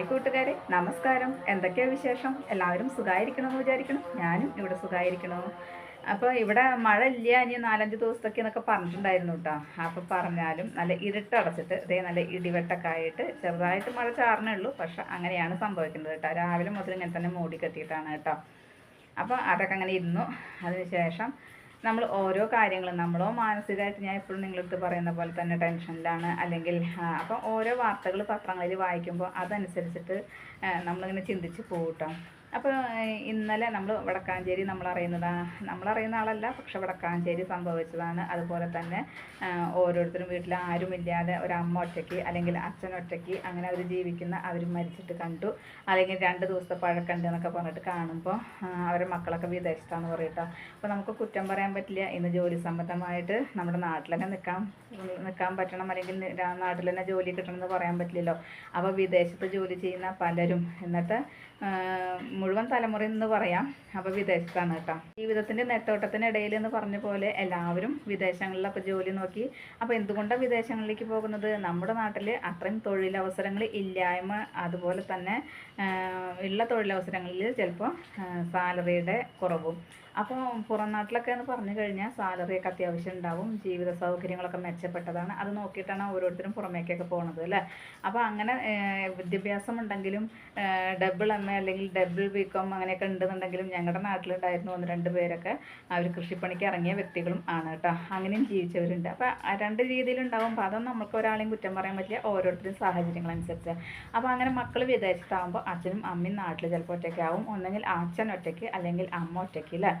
Hi കൂട്ടുകാരെ. നമസ്കാരം. എന്തൊക്കെയാ വിശേഷം? എല്ലാവരും സുഖമായിരിക്കണമെന്ന് വിചാരിക്കണം ഞാനും ഇവിടെ സുഖമായിരിക്കണോ അപ്പോൾ ഇവിടെ മഴ ഇല്ല ഇനി നാലഞ്ച് ദിവസത്തൊക്കെ എന്നൊക്കെ പറഞ്ഞിട്ടുണ്ടായിരുന്നു കേട്ടോ അപ്പോൾ പറഞ്ഞാലും നല്ല ഇരുട്ടടച്ചിട്ട് ഇതേ നല്ല ഇടിവെട്ടൊക്കെ ആയിട്ട് ചെറുതായിട്ട് മഴ ചാറണേ ഉള്ളൂ. പക്ഷെ അങ്ങനെയാണ് സംഭവിക്കുന്നത് കേട്ടോ രാവിലെ മുതൽ ഇങ്ങനെ തന്നെ മൂടി കെട്ടിയിട്ടാണ് കേട്ടോ അപ്പോൾ അതൊക്കെ അങ്ങനെ ഇരുന്നു. അതിനുശേഷം നമ്മൾ ഓരോ കാര്യങ്ങളും നമ്മളോ മാനസികമായിട്ട് ഞാൻ എപ്പോഴും നിങ്ങളടുത്ത് പറയുന്ന പോലെ തന്നെ ടെൻഷനിലാണ് അല്ലെങ്കിൽ അപ്പോൾ ഓരോ വാർത്തകൾ പത്രങ്ങളിൽ വായിക്കുമ്പോൾ അതനുസരിച്ചിട്ട് നമ്മളിങ്ങനെ ചിന്തിച്ച് പോകട്ടോ അപ്പോൾ ഇന്നലെ നമ്മൾ വടക്കാഞ്ചേരി നമ്മൾ അറിയുന്നതാ നമ്മളറിയുന്ന ആളല്ല പക്ഷെ വടക്കാഞ്ചേരി സംഭവിച്ചതാണ്. അതുപോലെ തന്നെ ഓരോരുത്തരും വീട്ടിൽ ആരുമില്ലാതെ ഒരമ്മ ഒറ്റയ്ക്ക് അല്ലെങ്കിൽ അച്ഛൻ ഒറ്റയ്ക്ക് അങ്ങനെ അവർ ജീവിക്കുന്ന അവർ മരിച്ചിട്ട് കണ്ടു. അല്ലെങ്കിൽ രണ്ട് ദിവസത്തെ പഴക്കണ്ട് എന്നൊക്കെ പറഞ്ഞിട്ട് കാണുമ്പോൾ അവരെ മക്കളൊക്കെ വിദേശത്താന്ന് പറയട്ടോ. അപ്പോൾ നമുക്ക് കുറ്റം പറയാൻ പറ്റില്ല. ഇന്ന് ജോലി സംബന്ധമായിട്ട് നമ്മുടെ നാട്ടിൽ തന്നെ നിൽക്കാൻ നിൽക്കാൻ പറ്റണം അല്ലെങ്കിൽ നാട്ടിൽ തന്നെ ജോലി കിട്ടണം എന്ന് പറയാൻ പറ്റില്ലല്ലോ. അപ്പോൾ വിദേശത്ത് ജോലി ചെയ്യുന്ന പലരും. എന്നിട്ട് മുഴുവൻ തലമുറ എന്ന് പറയാം. അപ്പോൾ വിദേശത്താണ് കേട്ടോ. ജീവിതത്തിന്റെ നെട്ടോട്ടത്തിനിടയിൽ എന്ന് പറഞ്ഞ പോലെ എല്ലാവരും വിദേശങ്ങളിലൊക്കെ ജോലി നോക്കി. അപ്പോൾ എന്തുകൊണ്ടാണ് വിദേശങ്ങളിലേക്ക് പോകുന്നത്? നമ്മുടെ നാട്ടിൽ അത്രയും തൊഴിലവസരങ്ങൾ ഇല്ലായ്മ അതുപോലെ തന്നെ ഉള്ള തൊഴിലവസരങ്ങളിൽ ചിലപ്പോൾ സാലറിയുടെ കുറവും അപ്പോൾ പുറം നാട്ടിലൊക്കെ എന്ന് പറഞ്ഞു കഴിഞ്ഞാൽ സാലറിയൊക്കെ അത്യാവശ്യം ഉണ്ടാവും. ജീവിത സൗകര്യങ്ങളൊക്കെ മെച്ചപ്പെട്ടതാണ്. അത് നോക്കിയിട്ടാണ് ഓരോരുത്തരും പുറമേക്കൊക്കെ പോണത് അല്ലേ? അപ്പോൾ അങ്ങനെ വിദ്യാഭ്യാസം ഉണ്ടെങ്കിലും ഡബിൾ എം എ അല്ലെങ്കിൽ ഡബിൾ ബി കോം അങ്ങനെയൊക്കെ ഉണ്ടെന്നുണ്ടെങ്കിലും ഞങ്ങളുടെ നാട്ടിലുണ്ടായിരുന്നു ഒന്ന് രണ്ട് പേരൊക്കെ. അവർ കൃഷിപ്പണിക്ക് ഇറങ്ങിയ വ്യക്തികളും ആണ് കേട്ടോ അങ്ങനെയും ജീവിച്ചവരുണ്ട്. അപ്പോൾ രണ്ട് രീതിയിലുണ്ടാവും. അപ്പോൾ അതൊന്നും നമുക്ക് ഒരാളെയും കുറ്റം പറയാൻ പറ്റില്ല. ഓരോരുത്തരും സാഹചര്യങ്ങളനുസരിച്ച് അപ്പോൾ അങ്ങനെ മക്കൾ വിദേശത്താകുമ്പോൾ അച്ഛനും അമ്മയും നാട്ടിൽ ചിലപ്പോൾ ഒറ്റയ്ക്കാവും. ഒന്നെങ്കിൽ അച്ഛൻ ഒറ്റയ്ക്ക് അല്ലെങ്കിൽ അമ്മ ഒറ്റയ്ക്ക് അല്ലേ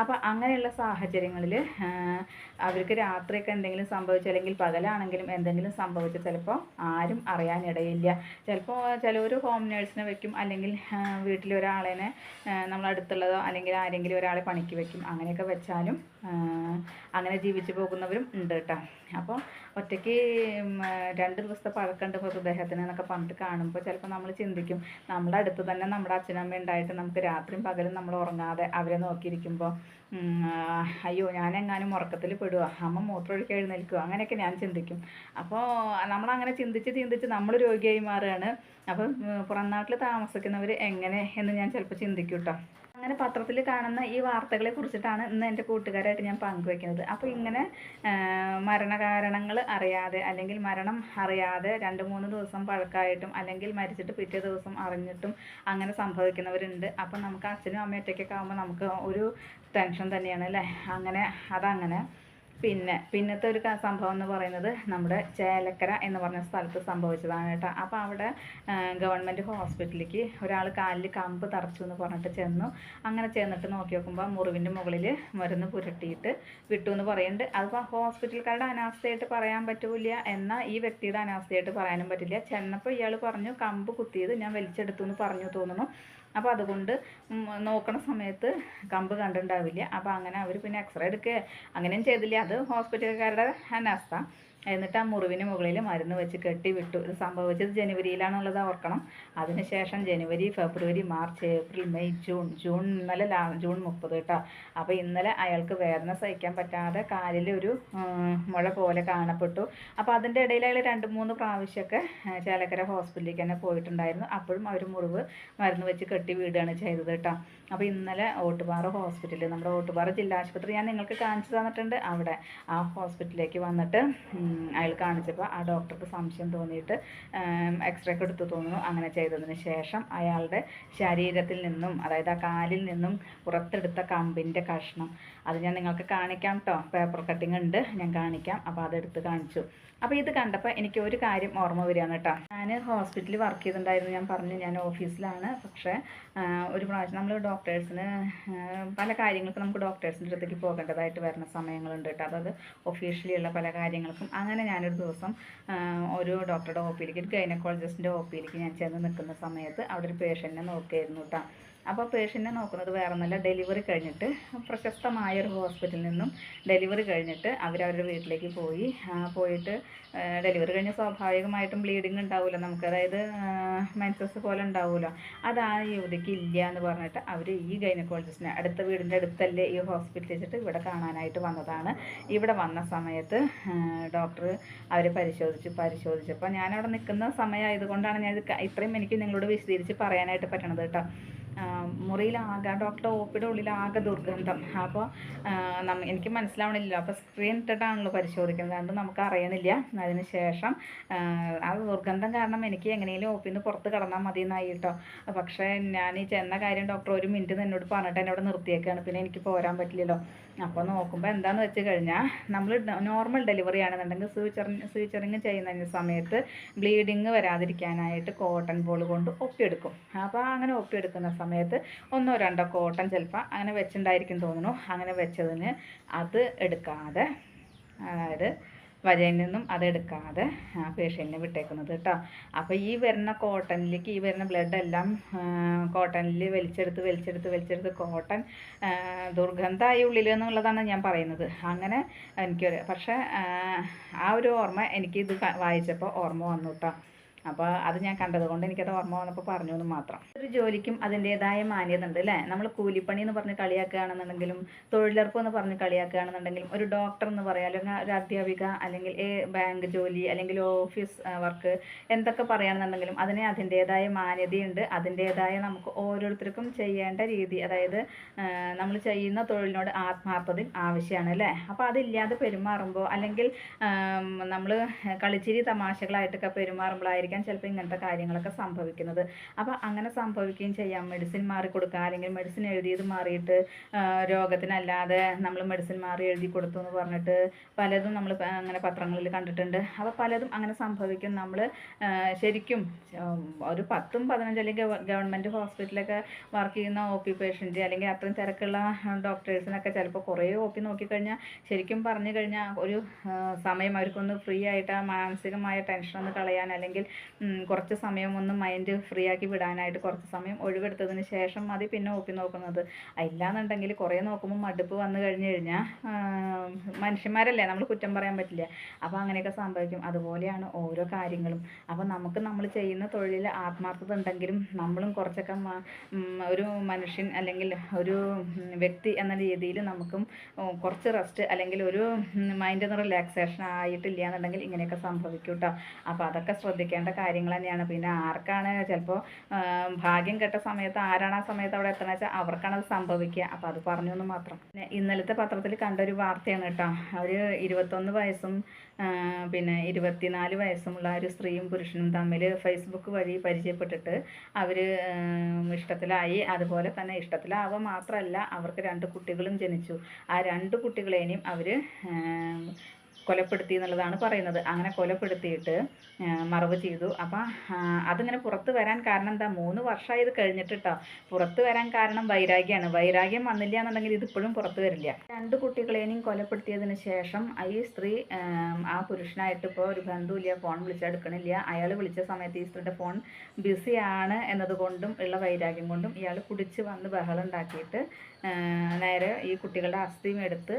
അപ്പോൾ അങ്ങനെയുള്ള സാഹചര്യങ്ങളിൽ അവർക്ക് രാത്രിയൊക്കെ എന്തെങ്കിലും സംഭവിച്ചു അല്ലെങ്കിൽ പകലാണെങ്കിലും എന്തെങ്കിലും സംഭവിച്ചു ചിലപ്പോൾ ആരും അറിയാനിടയില്ല. ചിലപ്പോൾ ഒരു ഹോം നേഴ്സിനെ വെക്കും അല്ലെങ്കിൽ വീട്ടിൽ നമ്മളടുത്തുള്ളതോ അല്ലെങ്കിൽ ആരെങ്കിലും ഒരാളെ പണിക്ക് വെക്കും. അങ്ങനെയൊക്കെ വെച്ചാലും അങ്ങനെ ജീവിച്ചു പോകുന്നവരും ഉണ്ട് കേട്ടോ. അപ്പോൾ ഒറ്റയ്ക്ക് രണ്ട് ദിവസത്തെ പഴക്കമുണ്ട് മൃതദേഹത്തിന് എന്നൊക്കെ പറഞ്ഞിട്ട് കാണുമ്പോൾ ചിലപ്പോൾ നമ്മൾ ചിന്തിക്കും നമ്മുടെ അടുത്ത് തന്നെ നമ്മുടെ അച്ഛനമ്മ ഉണ്ടായിട്ട് നമുക്ക് രാത്രിയും പകലും നമ്മൾ ഉറങ്ങാതെ അവരെ നോക്കിയിരിക്കുമ്പോൾ അയ്യോ ഞാനെങ്ങാനും ഉറക്കത്തിൽ പെടുക അമ്മ മൂത്രമൊഴിക്കാൻ എഴുന്നേൽക്കുക അങ്ങനെയൊക്കെ ഞാൻ ചിന്തിക്കും. അപ്പോൾ നമ്മളങ്ങനെ ചിന്തിച്ച് ചിന്തിച്ച് നമ്മൾ രോഗിയായി മാറുകയാണ്. അപ്പം പുറം നാട്ടിൽ താമസിക്കുന്നവർ എങ്ങനെ എന്ന് ഞാൻ ചിലപ്പോൾ ചിന്തിക്കും കേട്ടോ അങ്ങനെ പത്രത്തിൽ കാണുന്ന ഈ വാർത്തകളെ കുറിച്ചിട്ടാണ് ഇന്ന് എന്റെ കൂട്ടുകാരായിട്ട് ഞാൻ പങ്കുവെക്കുന്നത്. അപ്പോൾ ഇങ്ങനെ മരണകാരണങ്ങൾ അറിയാതെ അല്ലെങ്കിൽ മരണം അറിയാതെ രണ്ട് മൂന്ന് ദിവസം പഴക്കമായിട്ടും അല്ലെങ്കിൽ മരിച്ചിട്ട് പിറ്റേ ദിവസം അറിഞ്ഞിട്ടും അങ്ങനെ സംഭവിക്കുന്നവരുണ്ട്. അപ്പം നമുക്ക് അച്ഛനും അമ്മയും ഒറ്റയ്ക്കൊക്കെ ആകുമ്പോൾ നമുക്ക് ഒരു ടെൻഷൻ തന്നെയാണ് അല്ലേ? അങ്ങനെ അതങ്ങനെ. പിന്നെ പിന്നത്തെ ഒരു സംഭവം എന്ന് പറയുന്നത് നമ്മുടെ ചേലക്കര എന്ന് പറഞ്ഞ സ്ഥലത്ത് സംഭവിച്ചതാണ് കേട്ടോ. അപ്പോൾ അവിടെ ഗവൺമെന്റ് ഹോസ്പിറ്റലിലേക്ക് ഒരാൾ കാലിൽ കമ്പ് തറച്ചു എന്ന് പറഞ്ഞിട്ട് ചെന്നു. അങ്ങനെ ചെന്നിട്ട് നോക്കി നോക്കുമ്പോൾ മുറിവിന്റെ മുകളിൽ മരുന്ന് പുരട്ടിയിട്ട് വിട്ടു എന്ന് പറയുന്നുണ്ട്. അതിപ്പോൾ ഹോസ്പിറ്റൽക്കാരുടെ അനാസ്ഥയായിട്ട് പറയാൻ പറ്റൂല എന്നാൽ ഈ വ്യക്തിയുടെ അനാസ്ഥയായിട്ട് പറയാനും പറ്റില്ല. ചെന്നപ്പോൾ ഇയാൾ പറഞ്ഞു കമ്പ് കുത്തിയത് ഞാൻ വലിച്ചെടുത്തു എന്ന് പറഞ്ഞു തോന്നുന്നു. അപ്പോൾ അതുകൊണ്ട് നോക്കണ സമയത്ത് കമ്പ് കണ്ടിട്ടുണ്ടാവില്ല. അപ്പോൾ അങ്ങനെ അവർ പിന്നെ എക്സ്റേ എടുക്കുക അങ്ങനെയും ചെയ്തില്ല. അത് ഹോസ്പിറ്റലുകാരുടെ അനാസ്ഥ. എന്നിട്ട് ആ മുറിവിന് മുകളിൽ മരുന്ന് വെച്ച് കെട്ടി വിട്ടു. ഇത് സംഭവിച്ചത് ജനുവരിയിലാണുള്ളത് ഓർക്കണം. അതിനുശേഷം ജനുവരി ഫെബ്രുവരി മാർച്ച് ഏപ്രിൽ മെയ് ജൂൺ ജൂൺ ഇന്നലെ ലാ ജൂൺ മുപ്പത് കേട്ടോ. അപ്പോൾ ഇന്നലെ അയാൾക്ക് വേദന സഹിക്കാൻ പറ്റാതെ കാലിൽ ഒരു മുഴ പോലെ കാണപ്പെട്ടു. അപ്പോൾ അതിന്റെ ഇടയിൽ അയാൾ രണ്ട് മൂന്ന് പ്രാവശ്യമൊക്കെ ചേലക്കര ഹോസ്പിറ്റലിലേക്ക് തന്നെ പോയിട്ടുണ്ടായിരുന്നു. അപ്പോഴും അവർ മുറിവ് മരുന്ന് വെച്ച് കെട്ടി വീടുകയാണ് ചെയ്തത് കേട്ടോ. അപ്പോൾ ഇന്നലെ ഓട്ടുപാറ ഹോസ്പിറ്റലിൽ നമ്മുടെ ഓട്ടുപാറ ജില്ലാ ആശുപത്രി ഞാൻ നിങ്ങൾക്ക് കാണിച്ചു തന്നിട്ടുണ്ട്. അവിടെ ആ ഹോസ്പിറ്റലിലേക്ക് വന്നിട്ട് അയാൾ കാണിച്ചപ്പോൾ ആ ഡോക്ടർക്ക് സംശയം തോന്നിയിട്ട് എക്സ്റേ ഒക്കെ എടുത്തു തോന്നുന്നു. അങ്ങനെ ചെയ്തതിന് ശേഷം അയാളുടെ ശരീരത്തിൽ നിന്നും അതായത് ആ കാലിൽ നിന്നും പുറത്തെടുത്ത കമ്പിന്റെ കഷ്ണം അത് ഞാൻ നിങ്ങൾക്ക് കാണിക്കാം കേട്ടോ പേപ്പർ കട്ടിങ് ഉണ്ട് ഞാൻ കാണിക്കാം. അപ്പോൾ അതെടുത്ത് കാണിച്ചു. അപ്പോൾ ഇത് കണ്ടപ്പോൾ എനിക്ക് ഒരു കാര്യം ഓർമ്മ വരികയാണ് കേട്ടോ ഞാൻ ഹോസ്പിറ്റലിൽ വർക്ക് ചെയ്തിട്ടുണ്ടായിരുന്നു ഞാൻ പറഞ്ഞു ഞാൻ ഓഫീസിലാണ് പക്ഷേ ഒരു പ്രാവശ്യം നമ്മൾ ഡോക്ടേഴ്സിന് പല കാര്യങ്ങൾക്കും നമുക്ക് ഡോക്ടേഴ്സിന്റെ അടുത്തേക്ക് പോകേണ്ടതായിട്ട് വരുന്ന സമയങ്ങളുണ്ട് കേട്ടോ അതായത് ഒഫീഷ്യലിയുള്ള പല കാര്യങ്ങൾക്കും. അങ്ങനെ ഞാനൊരു ദിവസം ഒരു ഡോക്ടറുടെ ഒ പിയിലേക്ക് ഒരു ഗൈനക്കോളജിസ്റ്റിന്റെ ഒ പിയിലേക്ക് ഞാൻ ചെന്ന് നിൽക്കുന്ന സമയത്ത് അവിടെ ഒരു പേഷ്യന്റിനെ നോക്കിയായിരുന്നു കേട്ടോ അപ്പോൾ പേഷ്യന്റിനെ നോക്കുന്നത് വേറെ ഒന്നല്ല ഡെലിവറി കഴിഞ്ഞിട്ട് പ്രശസ്തമായ ഒരു ഹോസ്പിറ്റലിൽ നിന്നും ഡെലിവറി കഴിഞ്ഞിട്ട് അവരവരുടെ വീട്ടിലേക്ക് പോയി. പോയിട്ട് ഡെലിവറി കഴിഞ്ഞ് സ്വാഭാവികമായിട്ടും ബ്ലീഡിങ് ഉണ്ടാവില്ല നമുക്ക്. അതായത് മെൻസസ് പോലെ ഉണ്ടാവുമല്ലോ. അത് ആ യുവതിക്ക് ഇല്ല എന്ന് പറഞ്ഞിട്ട് അവർ ഈ ഗൈനക്കോളജിസ്റ്റിനെ അടുത്ത വീടിന്റെ അടുത്തല്ലേ ഈ ഹോസ്പിറ്റലിൽ വെച്ചിട്ട് ഇവിടെ കാണാനായിട്ട് വന്നതാണ്. ഇവിടെ വന്ന സമയത്ത് ഡോക്ടർ അവരെ പരിശോധിച്ചു. പരിശോധിച്ചപ്പോൾ ഞാനവിടെ നിൽക്കുന്ന സമയമായതുകൊണ്ടാണ് ഞാൻ ഇത് ഇത്രയും എനിക്ക് നിങ്ങളോട് വിശദീകരിച്ച് പറയാനായിട്ട് പറ്റണത് കേട്ടോ. മുറിയിലാകെ ഡോക്ടറുടെ ഓപ്പിയുടെ ഉള്ളിൽ ആകെ ദുർഗന്ധം. അപ്പോൾ നമ്മ എനിക്ക് മനസ്സിലാവണില്ല. അപ്പോൾ സ്ക്രീൻ ഇട്ടിട്ടാണല്ലോ പരിശോധിക്കുന്നത്. അതുകൊണ്ട് നമുക്ക് അറിയണില്ല. അതിന് ശേഷം ആ, ദുർഗന്ധം കാരണം എനിക്ക് എങ്ങനെയും ഓപ്പിൽ നിന്ന് പുറത്ത് കടന്നാൽ മതി എന്നായി കേട്ടോ. പക്ഷേ ഞാൻ ഈ ചെന്ന കാര്യം ഡോക്ടർ ഒരു മിനിറ്റ് എന്നോട് പറഞ്ഞിട്ട് എന്നോട് നിർത്തിയേക്കാണ്. പിന്നെ എനിക്ക് പോരാൻ പറ്റില്ലല്ലോ. അപ്പോൾ നോക്കുമ്പോൾ എന്താണെന്ന് വെച്ച് കഴിഞ്ഞാൽ നമ്മൾ നോർമൽ ഡെലിവറി ആണെന്നുണ്ടെങ്കിൽ സ്യൂച്ചറിങ് സ്യൂച്ചറിങ് ചെയ്യുന്ന സമയത്ത് ബ്ലീഡിങ് വരാതിരിക്കാനായിട്ട് കോട്ടൺ ബോൾ കൊണ്ട് ഒപ്പിയെടുക്കും. അപ്പോൾ അങ്ങനെ ഒപ്പിയെടുക്കുന്ന സമയത്ത് ഒന്നോ രണ്ടോ കോട്ടൺ ചിലപ്പോൾ അങ്ങനെ വെച്ചിട്ടുണ്ടായിരിക്കും തോന്നുന്നു. അങ്ങനെ വെച്ചതിന് അത് എടുക്കാതെ അതായത് വജയിൽ നിന്നും അതെടുക്കാതെ പേഷ്യന്റിനെ വിട്ടേക്കുന്നത് കേട്ടോ അപ്പോൾ ഈ വരുന്ന കോട്ടണിലേക്ക് ഈ വരുന്ന ബ്ലഡ് എല്ലാം കോട്ടണിൽ വലിച്ചെടുത്ത് വലിച്ചെടുത്ത് വലിച്ചെടുത്ത് കോട്ടൺ ദുർഗന്ധമായി ഉള്ളിൽ എന്നുള്ളതാണ് ഞാൻ പറയുന്നത്. അങ്ങനെ എനിക്കൊരു പക്ഷേ ആ ഒരു ഓർമ്മ എനിക്ക് ഇത് വായിച്ചപ്പോൾ ഓർമ്മ വന്നു കേട്ടോ അപ്പോൾ അത് ഞാൻ കണ്ടത് കൊണ്ട് എനിക്കത് ഓർമ്മ വന്നപ്പോൾ പറഞ്ഞു എന്ന് മാത്രം. ഒരു ജോലിക്കും അതിന്റെതായ മാന്യത ഉണ്ട് അല്ലേ? നമ്മൾ കൂലിപ്പണി എന്ന് പറഞ്ഞ് കളിയാക്കുകയാണെന്നുണ്ടെങ്കിലും തൊഴിലുറപ്പ് എന്ന് പറഞ്ഞ് കളിയാക്കുകയാണെന്നുണ്ടെങ്കിലും ഒരു ഡോക്ടർ എന്ന് പറയാം അല്ലെങ്കിൽ ഒരു അധ്യാപിക അല്ലെങ്കിൽ ബാങ്ക് ജോലി അല്ലെങ്കിൽ ഓഫീസ് വർക്ക് എന്തൊക്കെ പറയുകയാണെന്നുണ്ടെങ്കിലും അതിന് അതിന്റെതായ മാന്യതയുണ്ട്. അതിന്റെതായ നമുക്ക് ഓരോരുത്തർക്കും ചെയ്യേണ്ട രീതി അതായത് നമ്മൾ ചെയ്യുന്ന തൊഴിലിനോട് ആത്മാർത്ഥതയും ആവശ്യമാണ് അല്ലേ? അപ്പോൾ അതില്ലാതെ പെരുമാറുമ്പോൾ അല്ലെങ്കിൽ നമ്മൾ കളിച്ചിരി തമാശകളായിട്ടൊക്കെ പെരുമാറുമ്പോഴായിരിക്കും ചിലപ്പോൾ ഇങ്ങനത്തെ കാര്യങ്ങളൊക്കെ സംഭവിക്കുന്നത്. അപ്പോൾ അങ്ങനെ സംഭവിക്കുകയും ചെയ്യാം. മെഡിസിൻ മാറി കൊടുക്കുക. അല്ലെങ്കിൽ മെഡിസിൻ എഴുതിയത് മാറിയിട്ട് രോഗത്തിനല്ലാതെ നമ്മൾ മെഡിസിൻ മാറി എഴുതി കൊടുത്തു എന്ന് പറഞ്ഞിട്ട് പലതും നമ്മൾ അങ്ങനെ പത്രങ്ങളിൽ കണ്ടിട്ടുണ്ട്. അപ്പോൾ പലതും അങ്ങനെ സംഭവിക്കും. നമ്മൾ ശരിക്കും ഒരു പത്തും പതിനഞ്ചും അല്ലെങ്കിൽ ഗവൺമെന്റ് ഹോസ്പിറ്റലൊക്കെ വർക്ക് ചെയ്യുന്ന ഒ പി പേഷ്യന്റ് അല്ലെങ്കിൽ അത്രയും തിരക്കുള്ള ഡോക്ടേഴ്സിനൊക്കെ ചിലപ്പോൾ കുറേ ഒ പി നോക്കിക്കഴിഞ്ഞാൽ ശരിക്കും പറഞ്ഞു കഴിഞ്ഞാൽ ഒരു സമയം അവർക്കൊന്ന് ഫ്രീ ആയിട്ട് ആ മാനസികമായ ടെൻഷൻ ഒന്ന് കളയാൻ അല്ലെങ്കിൽ കുറച്ച് സമയം ഒന്ന് മൈൻഡ് ഫ്രീ ആക്കി വിടാനായിട്ട് കുറച്ച് സമയം ഒഴിവെടുത്തതിന് ശേഷം മതി പിന്നെ ഓപ്പി നോക്കുന്നത്. ഇല്ലാന്നുണ്ടെങ്കിൽ കുറേ നോക്കുമ്പോൾ മടുപ്പ് വന്നു കഴിഞ്ഞു കഴിഞ്ഞാൽ മനുഷ്യന്മാരല്ലേ? നമ്മൾ കുറ്റം പറയാൻ പറ്റില്ല. അപ്പോൾ അങ്ങനെയൊക്കെ സംഭവിക്കും. അതുപോലെയാണ് ഓരോ കാര്യങ്ങളും. അപ്പോൾ നമുക്ക് നമ്മൾ ചെയ്യുന്ന തൊഴിലിൽ ആത്മാർത്ഥത ഉണ്ടെങ്കിലും നമ്മളും കുറച്ചൊക്കെ ഒരു മനുഷ്യൻ അല്ലെങ്കിൽ ഒരു വ്യക്തി എന്ന രീതിയിൽ നമുക്കും കുറച്ച് റെസ്റ്റ് അല്ലെങ്കിൽ ഒരു മൈൻഡ് റിലാക്സേഷൻ ആയിട്ടില്ല എന്നുണ്ടെങ്കിൽ ഇങ്ങനെയൊക്കെ സംഭവിക്കും കേട്ടോ അപ്പോൾ അതൊക്കെ ശ്രദ്ധിക്കേണ്ട കാര്യങ്ങൾ തന്നെയാണ്. പിന്നെ ആർക്കാണ് ചിലപ്പോൾ ഭാഗ്യം കെട്ട സമയത്ത് ആരാണ് ആ സമയത്ത് അവിടെ എത്തണ വെച്ചാൽ അവർക്കാണ് അത് സംഭവിക്കുക. അപ്പോൾ അത് പറഞ്ഞു എന്ന് മാത്രം. പിന്നെ ഇന്നലത്തെ പത്രത്തിൽ കണ്ട ഒരു വാർത്തയാണ് കേട്ടോ. അവർ ഇരുപത്തൊന്ന് വയസ്സും പിന്നെ ഇരുപത്തിനാല് വയസ്സുമുള്ള ഒരു സ്ത്രീയും പുരുഷനും തമ്മിൽ ഫേസ്ബുക്ക് വഴി പരിചയപ്പെട്ടിട്ട് അവർ ഇഷ്ടത്തിലായി. അതുപോലെ തന്നെ ഇഷ്ടത്തിലാവുക മാത്രമല്ല അവർക്ക് രണ്ട് കുട്ടികളും ജനിച്ചു. ആ രണ്ട് കുട്ടികളെയും അവർ കൊലപ്പെടുത്തി എന്നുള്ളതാണ് പറയുന്നത്. അങ്ങനെ കൊലപ്പെടുത്തിയിട്ട് മറവ് ചെയ്തു. അപ്പം അതിങ്ങനെ പുറത്ത് വരാൻ കാരണം എന്താ? മൂന്ന് വർഷമായി ഇത് കഴിഞ്ഞിട്ട് കേട്ടോ പുറത്ത് വരാൻ കാരണം വൈരാഗ്യമാണ് വൈരാഗ്യം വന്നില്ല എന്നുണ്ടെങ്കിൽ ഇതിപ്പോഴും പുറത്ത് വരില്ല. രണ്ട് കുട്ടികളെയും കൊലപ്പെടുത്തിയതിന് ശേഷം ഈ സ്ത്രീ ആം, പുരുഷനായിട്ട് ഇപ്പോൾ ഒരു ബന്ധുവില്ല ഫോൺ വിളിച്ചെടുക്കണില്ല അയാൾ വിളിച്ച സമയത്ത് ഈ സ്ത്രീയുടെ ഫോൺ ബിസിയാണ് എന്നതുകൊണ്ടും ഉള്ള വൈരാഗ്യം കൊണ്ടും ഇയാൾ കുടിച്ച് വന്ന് ബഹളം ഉണ്ടാക്കിയിട്ട് നേരെ ഈ കുട്ടികളുടെ അസ്ഥിയും എടുത്ത്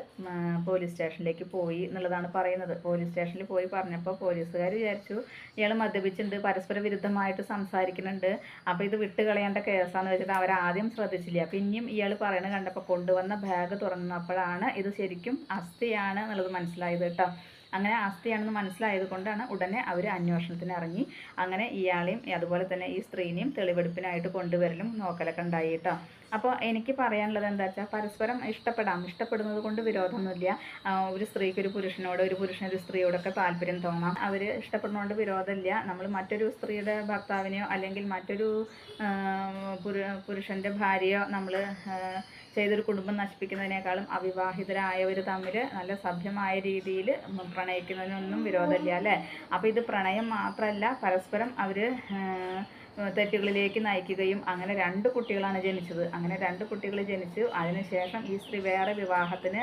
പോലീസ് സ്റ്റേഷനിലേക്ക് പോയി എന്നുള്ളതാണ് പറയുന്നത്. പോലീസ് സ്റ്റേഷനിൽ പോയി പറഞ്ഞപ്പോൾ പോലീസുകാർ വിചാരിച്ചു ഇയാൾ മദ്യപിച്ചിട്ടുണ്ട് പരസ്പര വിരുദ്ധമായിട്ട് സംസാരിക്കുന്നുണ്ട്. അപ്പോൾ ഇത് വിട്ടുകളയേണ്ട കേസാന്ന് വെച്ചിട്ട് അവരാദ്യം ശ്രദ്ധിച്ചില്ല? പിന്നെയും ഇയാൾ പറയണ കണ്ടപ്പോൾ കൊണ്ടുവന്ന ബാഗ് തുറന്നപ്പോഴാണ് ഇത് ശരിക്കും അസ്ഥിയാണ് എന്നുള്ളത് മനസ്സിലായത് കേട്ടോ. അങ്ങനെ ആസ്തിയാണെന്ന് മനസ്സിലായത് കൊണ്ടാണ് ഉടനെ അവർ അന്വേഷണത്തിന് ഇറങ്ങി. അങ്ങനെ ഇയാളെയും അതുപോലെ തന്നെ ഈ സ്ത്രീനെയും തെളിവെടുപ്പിനായിട്ട് കൊണ്ടുവരലും നോക്കലൊക്കെ ഉണ്ടായി കേട്ടോ അപ്പോൾ എനിക്ക് പറയാനുള്ളത് എന്താ വെച്ചാൽ പരസ്പരം ഇഷ്ടപ്പെടാം. ഇഷ്ടപ്പെടുന്നത് കൊണ്ട് വിരോധമൊന്നുമില്ല. ഒരു സ്ത്രീക്ക് ഒരു പുരുഷനോട് ഒരു പുരുഷന് ഒരു സ്ത്രീയോടൊക്കെ താല്പര്യം തോന്നാം. അവർ ഇഷ്ടപ്പെടുന്നതുകൊണ്ട് വിരോധമില്ല. നമ്മൾ മറ്റൊരു സ്ത്രീയുടെ ഭർത്താവിനെയോ അല്ലെങ്കിൽ മറ്റൊരു പുരുഷന്റെ ഭാര്യയോ നമ്മൾ ചെയ്തൊരു കുടുംബം നശിപ്പിക്കുന്നതിനേക്കാളും അവിവാഹിതരായവർ തമ്മിൽ നല്ല സഭ്യമായ രീതിയിൽ പ്രണയിക്കുന്നതിനൊന്നും വിരോധമില്ല അല്ലേ? അപ്പോൾ ഇത് പ്രണയം മാത്രമല്ല പരസ്പരം അവർ തെറ്റുകളിലേക്ക് നയിക്കുകയും അങ്ങനെ രണ്ട് കുട്ടികളാണ് ജനിച്ചത്. അങ്ങനെ രണ്ട് കുട്ടികൾ ജനിച്ചു. അതിനുശേഷം ഈ സ്ത്രീ വേറെ വിവാഹത്തിന്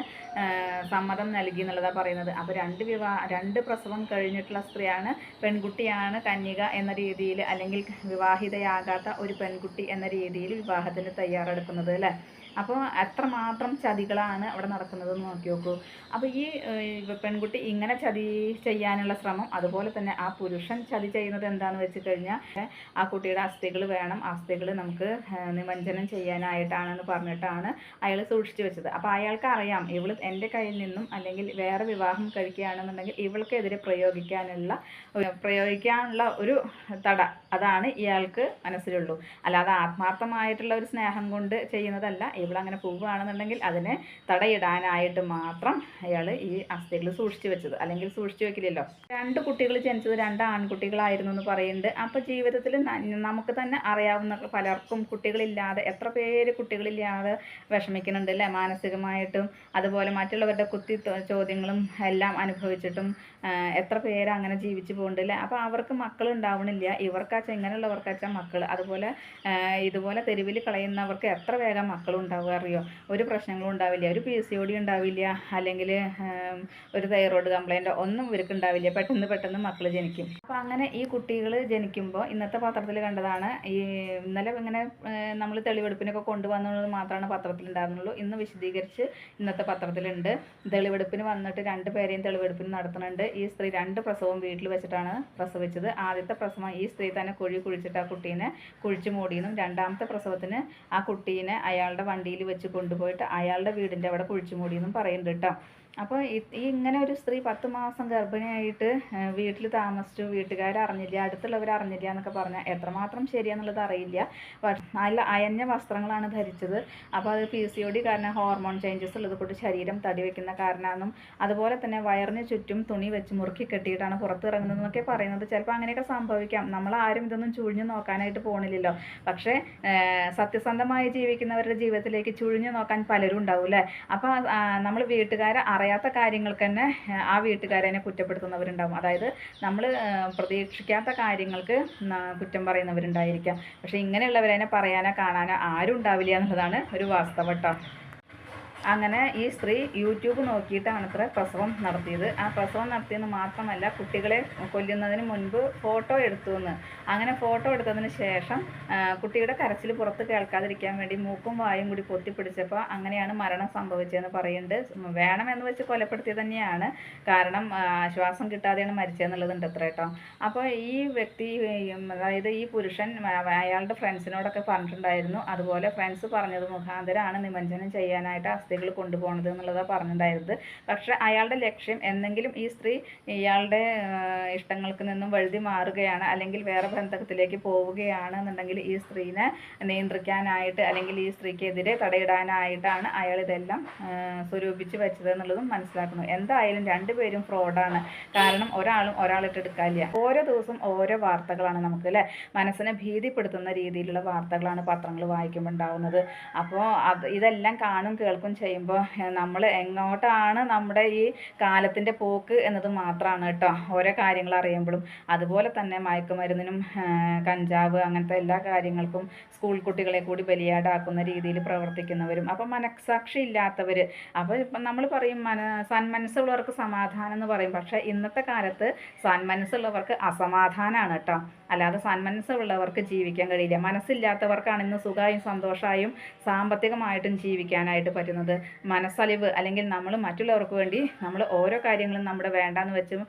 സമ്മതം നൽകി എന്നുള്ളതാണ് പറയുന്നത്. അപ്പോൾ രണ്ട് വിവാഹ രണ്ട് പ്രസവം കഴിഞ്ഞിട്ടുള്ള സ്ത്രീയാണ് പെൺകുട്ടിയാണ് കന്യക എന്ന രീതിയിൽ അല്ലെങ്കിൽ വിവാഹിതയാകാത്ത ഒരു പെൺകുട്ടി എന്ന രീതിയിൽ വിവാഹത്തിന് തയ്യാറെടുക്കുന്നത് അല്ലേ? അപ്പോൾ എത്രമാത്രം ചതികളാണ് അവിടെ നടക്കുന്നതെന്ന് നോക്കി നോക്കൂ. അപ്പോൾ ഈ പെൺകുട്ടി ഇങ്ങനെ ചതി ചെയ്യാനുള്ള ശ്രമം അതുപോലെ തന്നെ ആ പുരുഷൻ ചതി ചെയ്യുന്നത് എന്താണെന്ന് വെച്ച് കഴിഞ്ഞാൽ ആ കുട്ടിയുടെ അസ്ഥികൾ വേണം അസ്ഥികൾ നമുക്ക് നിമഞ്ജനം ചെയ്യാനായിട്ടാണെന്ന് പറഞ്ഞിട്ടാണ് അയാൾ സൂക്ഷിച്ചു വെച്ചത്. അപ്പോൾ അയാൾക്ക് അറിയാം ഇവൾ എന്റെ കയ്യിൽ നിന്നും അല്ലെങ്കിൽ വേറെ വിവാഹം കഴിക്കുകയാണെന്നുണ്ടെങ്കിൽ ഇവൾക്കെതിരെ പ്രയോഗിക്കാനുള്ള പ്രയോഗിക്കാനുള്ള ഒരു തട അതാണ് ഇയാൾക്ക് മനസ്സിലുള്ളൂ. അല്ലാതെ ആത്മാർത്ഥമായിട്ടുള്ള ഒരു സ്നേഹം കൊണ്ട് ചെയ്യുന്നതല്ല ഇവളങ്ങനെ പോവുകയാണെന്നുണ്ടെങ്കിൽ അതിനെ തടയിടാനായിട്ട് മാത്രം അയാൾ ഈ അസ്ഥികൾ സൂക്ഷിച്ചു വെച്ചത്. അല്ലെങ്കിൽ സൂക്ഷിച്ചു വെക്കില്ലല്ലോ. രണ്ട് കുട്ടികൾ ജനിച്ചത് രണ്ട് ആൺകുട്ടികളായിരുന്നു എന്ന് പറയുന്നുണ്ട്. അപ്പോൾ ജീവിതത്തിൽ നമുക്ക് തന്നെ അറിയാവുന്ന പലർക്കും കുട്ടികളില്ലാതെ എത്ര പേര് കുട്ടികളില്ലാതെ വിഷമിക്കുന്നുണ്ട് അല്ലേ? മാനസികമായിട്ടും അതുപോലെ മറ്റുള്ളവരുടെ കുത്തി ചോദ്യങ്ങളും എല്ലാം അനുഭവിച്ചിട്ടും എത്ര പേര് അങ്ങനെ ജീവിച്ചു പോകുന്നുണ്ട് അല്ലേ? അപ്പോൾ അവർക്ക് മക്കൾ ഉണ്ടാവണില്ല. ഇവർക്കാച്ച ഇങ്ങനെയുള്ളവർക്കാച്ച മക്കൾ അതുപോലെ ഇതുപോലെ തെരുവിൽ കളയുന്നവർക്ക് എത്ര വേഗം മക്കളുണ്ടാവുക അറിയോ? ഒരു പ്രശ്നങ്ങളും ഉണ്ടാവില്ല. ഒരു പി സി ഡി ഉണ്ടാവില്ല. അല്ലെങ്കിൽ ഒരു തൈറോയ്ഡ് കംപ്ലൈന്റോ ഒന്നും ഇവർക്ക് ഉണ്ടാവില്ല. പെട്ടെന്ന് പെട്ടെന്ന് മക്കൾ ജനിക്കും. അപ്പോൾ അങ്ങനെ ഈ കുട്ടികൾ ജനിക്കുമ്പോൾ ഇന്നത്തെ പത്രത്തിൽ കണ്ടതാണ് ഈ ഇന്നലെ ഇങ്ങനെ നമ്മൾ തെളിവെടുപ്പിനൊക്കെ കൊണ്ടുവന്നത് മാത്രമാണ് പത്രത്തിൽ ഉണ്ടാകുന്നുള്ളൂ ഇന്ന് വിശദീകരിച്ച് ഇന്നത്തെ പത്രത്തിലുണ്ട്. തെളിവെടുപ്പിന് വന്നിട്ട് രണ്ട് പേരെയും തെളിവെടുപ്പിന് നടത്തുന്നുണ്ട്. ഈ സ്ത്രീ രണ്ട് പ്രസവം വീട്ടിൽ വെച്ചിട്ടാണ് പ്രസവിച്ചത്. ആദ്യത്തെ പ്രസവം ഈ സ്ത്രീ തന്നെ കുഴി കുഴിച്ചിട്ട് ആ കുട്ടീനെ കുഴിച്ചു മൂടിയെന്നും രണ്ടാമത്തെ പ്രസവത്തിന് ആ കുട്ടീനെ അയാളുടെ വണ്ടിയിൽ വെച്ച് കൊണ്ടുപോയിട്ട് അയാളുടെ വീടിന്റെ അവിടെ കുഴിച്ചു മൂടിയെന്നും പറയുന്നുണ്ട് കേട്ടോ. അപ്പോൾ ഈ ഇങ്ങനെ ഒരു സ്ത്രീ പത്ത് മാസം ഗർഭിണിയായിട്ട് വീട്ടിൽ താമസിച്ചു. വീട്ടുകാർ അറിഞ്ഞില്ല അടുത്തുള്ളവർ അറിഞ്ഞില്ല എന്നൊക്കെ പറഞ്ഞാൽ എത്രമാത്രം ശരിയാന്നുള്ളത് അറിയില്ല. നല്ല അയഞ്ഞ വസ്ത്രങ്ങളാണ് ധരിച്ചത്. അപ്പോൾ അത് പി സി ഒ ഡി കാരണം ഹോർമോൺ ചേഞ്ചസ് ഉള്ളത് കൊണ്ട് ശരീരം തടി വയ്ക്കുന്ന കാരണമെന്നും അതുപോലെ തന്നെ വയറിന് ചുറ്റും തുണി വെച്ച് മുറുക്കി കെട്ടിയിട്ടാണ് പുറത്തിറങ്ങുന്നതെന്നൊക്കെ പറയുന്നത്. ചിലപ്പോൾ അങ്ങനെയൊക്കെ സംഭവിക്കാം. നമ്മൾ ആരും ഇതൊന്നും ചുഴിഞ്ഞു നോക്കാനായിട്ട് പോകണില്ലല്ലോ പക്ഷേ സത്യസന്ധമായി ജീവിക്കുന്നവരുടെ ജീവിതത്തിലേക്ക് ചുഴിഞ്ഞു നോക്കാൻ പലരും ഉണ്ടാവും അല്ലേ അപ്പോൾ നമ്മൾ വീട്ടുകാരെ അറിയാത്ത കാര്യങ്ങൾക്ക് തന്നെ ആ വീട്ടുകാരനെ കുറ്റപ്പെടുത്തുന്നവരുണ്ടാവും. അതായത് നമ്മൾ പ്രതീക്ഷിക്കാത്ത കാര്യങ്ങൾക്ക് കുറ്റം പറയുന്നവരുണ്ടായിരിക്കാം. പക്ഷേ ഇങ്ങനെയുള്ളവരെ പറയാനോ കാണാനോ ആരും ഉണ്ടാവില്ല എന്നുള്ളതാണ് ഒരു വാസ്തവം കേട്ടോ അങ്ങനെ ഈ സ്ത്രീ യൂട്യൂബ് നോക്കിയിട്ടാണ് അത്ര പ്രസവം നടത്തിയത്. ആ പ്രസവം നടത്തിയെന്ന് മാത്രമല്ല കുട്ടികളെ കൊല്ലുന്നതിന് മുൻപ് ഫോട്ടോ എടുത്തു എന്ന്. അങ്ങനെ ഫോട്ടോ എടുത്തതിന് ശേഷം കുട്ടിയുടെ കരച്ചിൽ പുറത്ത് കേൾക്കാതിരിക്കാൻ വേണ്ടി മൂക്കും വായും കൂടി പൊത്തിപ്പിടിച്ചപ്പോൾ അങ്ങനെയാണ് മരണം സംഭവിച്ചതെന്ന് പറയുന്നുണ്ട്. വേണമെന്ന് വെച്ച് കൊലപ്പെടുത്തി തന്നെയാണ്. കാരണം ശ്വാസം കിട്ടാതെയാണ് മരിച്ചതെന്നുള്ളതുണ്ട് അത്ര കേട്ടോ. അപ്പോൾ ഈ വ്യക്തി അതായത് ഈ പുരുഷൻ അയാളുടെ ഫ്രണ്ട്സിനോടൊക്കെ പറഞ്ഞിട്ടുണ്ടായിരുന്നു. അതുപോലെ ഫ്രണ്ട്സ് പറഞ്ഞത് മുഖാന്തരമാണ് നിമഞ്ജനം ചെയ്യാനായിട്ട് അസ്ഥികൾ കൊണ്ടുപോകണത് എന്നുള്ളതാണ് പറഞ്ഞിട്ടുണ്ടായിരുന്നത് പക്ഷെ അയാളുടെ ലക്ഷ്യം എന്തെങ്കിലും ഈ സ്ത്രീ ഇയാളുടെ ഇഷ്ടങ്ങൾക്ക് നിന്നും വഴുതി മാറുകയാണ് അല്ലെങ്കിൽ വേറെ ബന്ധത്തിലേക്ക് പോവുകയാണ് എന്നുണ്ടെങ്കിൽ ഈ സ്ത്രീനെ നിയന്ത്രിക്കാനായിട്ട് അല്ലെങ്കിൽ ഈ സ്ത്രീക്കെതിരെ തടയിടാനായിട്ടാണ് അയാൾ ഇതെല്ലാം സ്വരൂപിച്ച് വെച്ചത് എന്നുള്ളതും മനസ്സിലാക്കുന്നു. എന്തായാലും രണ്ടുപേരും ഫ്രോഡാണ്. കാരണം ഒരാളും ഒരാളിട്ട് എടുക്കാനില്ല. ഓരോ ദിവസം ഓരോ വാർത്തകളാണ് നമുക്ക് അല്ലേ? മനസ്സിനെ ഭീതിപ്പെടുത്തുന്ന രീതിയിലുള്ള വാർത്തകളാണ് പത്രങ്ങൾ വായിക്കുമ്പോൾ ഉണ്ടാവുന്നത്. അപ്പോൾ അത് ഇതെല്ലാം കാണും കേൾക്കും ചെയ്യുമ്പോൾ നമ്മൾ എങ്ങോട്ടാണ് നമ്മുടെ ഈ കാലത്തിന്റെ പോക്ക് എന്നത് മാത്രമാണ് കേട്ടോ ഓരോ കാര്യങ്ങൾ അറിയുമ്പോഴും അതുപോലെ തന്നെ മയക്കുമരുന്നിനും കഞ്ചാവ് അങ്ങനത്തെ എല്ലാ കാര്യങ്ങൾക്കും സ്കൂൾ കുട്ടികളെ കൂടി ബലിയാടാക്കുന്ന രീതിയിൽ പ്രവർത്തിക്കുന്നവരും അപ്പോൾ മനസാക്ഷി ഇല്ലാത്തവർ അപ്പോൾ ഇപ്പം നമ്മൾ പറയും മന സന്മനസ്സുള്ളവർക്ക് സമാധാനം എന്ന് പറയും. പക്ഷേ ഇന്നത്തെ കാലത്ത് സന്മനസ്സുള്ളവർക്ക് അസമാധാനമാണ് കേട്ടോ. അല്ലാതെ സന്മനസ്സുള്ളവർക്ക് ജീവിക്കാൻ കഴിയില്ല. മനസ്സില്ലാത്തവർക്കാണ് ഇന്ന് സുഖമായും സന്തോഷമായും സാമ്പത്തികമായിട്ടും ജീവിക്കാനായിട്ട് പറ്റുന്നത്. മനസ്സലിവ് അല്ലെങ്കിൽ നമ്മൾ മറ്റുള്ളവർക്ക് വേണ്ടി നമ്മൾ ഓരോ കാര്യങ്ങളും നമ്മുടെ വേണ്ടാന്ന് വെച്ചും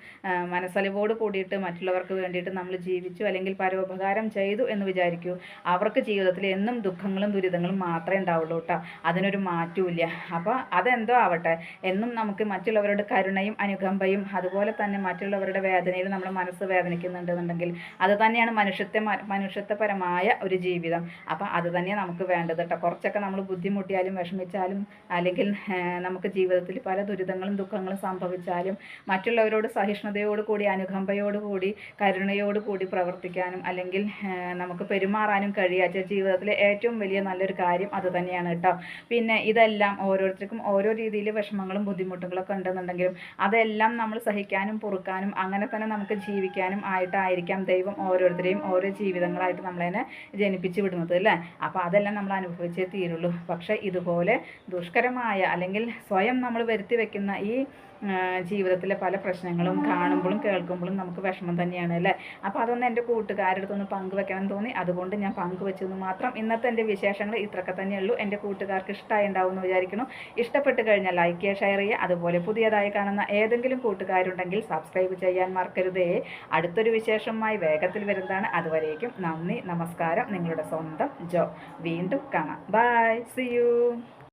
മനസ്സലിവോട് കൂടിയിട്ട് മറ്റുള്ളവർക്ക് വേണ്ടിയിട്ട് നമ്മൾ ജീവിച്ചു അല്ലെങ്കിൽ പരോപകാരം ചെയ്തു എന്ന് വിചാരിക്കൂ. അവർക്ക് ജീവിതത്തിൽ എന്നും ദുഃഖങ്ങളും ദുരിതങ്ങളും മാത്രമേ ഉണ്ടാവുള്ളൂ കേട്ടോ. അതിനൊരു മാറ്റവുമില്ല. അപ്പോൾ അതെന്തോ ആവട്ടെ. എന്നും നമുക്ക് മറ്റുള്ളവരുടെ കരുണയും അനുകമ്പയും അതുപോലെ തന്നെ മറ്റുള്ളവരുടെ വേദനയിൽ നമ്മൾ മനസ്സ് വേദനിക്കുന്നുണ്ടെന്നുണ്ടെങ്കിൽ അത് തന്നെയാണ് മനുഷ്യത്വ മനുഷ്യത്വപരമായ ഒരു ജീവിതം. അപ്പോൾ അത് തന്നെയാണ് നമുക്ക് വേണ്ടത് കേട്ടോ. കുറച്ചൊക്കെ നമ്മൾ ബുദ്ധിമുട്ടിയാലും വിഷമിച്ചാലും അല്ലെങ്കിൽ നമുക്ക് ജീവിതത്തിൽ പല ദുരിതങ്ങളും ദുഃഖങ്ങളും സംഭവിച്ചാലും മറ്റുള്ളവരോട് സഹിഷ്ണുതയോട് കൂടി കരുണയോടുകൂടി കൂടി കരുണയോട് കൂടി പ്രവർത്തിക്കാനും അല്ലെങ്കിൽ നമുക്ക് പെരുമാറാനും കഴിയാച്ച ജീവിതത്തിലെ ഏറ്റവും വലിയ നല്ലൊരു കാര്യം അത് തന്നെയാണ് കേട്ടോ പിന്നെ ഇതെല്ലാം ഓരോരുത്തർക്കും ഓരോ രീതിയിൽ വിഷമങ്ങളും ബുദ്ധിമുട്ടുകളൊക്കെ ഉണ്ടെന്നുണ്ടെങ്കിലും അതെല്ലാം നമ്മൾ സഹിക്കാനും പൊറുക്കാനും അങ്ങനെ തന്നെ നമുക്ക് ജീവിക്കാനും ആയിട്ടായിരിക്കാം ദൈവം ഓരോരുത്തരെയും ഓരോ ജീവിതങ്ങളായിട്ട് നമ്മളതിനെ ജനിപ്പിച്ച് വിടുന്നത് അല്ലേ അപ്പോൾ അതെല്ലാം നമ്മൾ അനുഭവിച്ചേ തീരുള്ളൂ. പക്ഷേ ഇതുപോലെ ദുഷ്കരമായ അല്ലെങ്കിൽ സ്വയം നമ്മൾ വരുത്തി വെക്കുന്ന ഈ ജീവിതത്തിലെ പല പ്രശ്നങ്ങളും കാണുമ്പോഴും കേൾക്കുമ്പോഴും നമുക്ക് വിഷമം തന്നെയാണ് അല്ലേ? അപ്പോൾ അതൊന്ന് എന്റെ കൂട്ടുകാരുടെ അടുത്തൊന്ന് പങ്കുവെക്കണം എന്ന് തോന്നി. അതുകൊണ്ട് ഞാൻ പങ്കുവെച്ചെന്ന് മാത്രം ഇന്നത്തെ എന്റെ വിശേഷങ്ങൾ ഇത്രയൊക്കെ തന്നെയുള്ളൂ എന്റെ കൂട്ടുകാർക്ക് ഇഷ്ടമായി ഉണ്ടാവും എന്ന് വിചാരിക്കുന്നു. ഇഷ്ടപ്പെട്ട് കഴിഞ്ഞാൽ ലൈക്ക് ചെയ്യുക ഷെയർ ചെയ്യുക. അതുപോലെ പുതിയതായി കാണുന്ന ഏതെങ്കിലും കൂട്ടുകാരുണ്ടെങ്കിൽ സബ്സ്ക്രൈബ് ചെയ്യാൻ മറക്കരുതേ. അടുത്തൊരു വിശേഷമായി വേഗത്തിൽ വരുന്നതാണ്. അതുവരേക്കും നന്ദി നമസ്കാരം. നിങ്ങളുടെ സ്വന്തം ജോ. വീണ്ടും കാണാം. By C U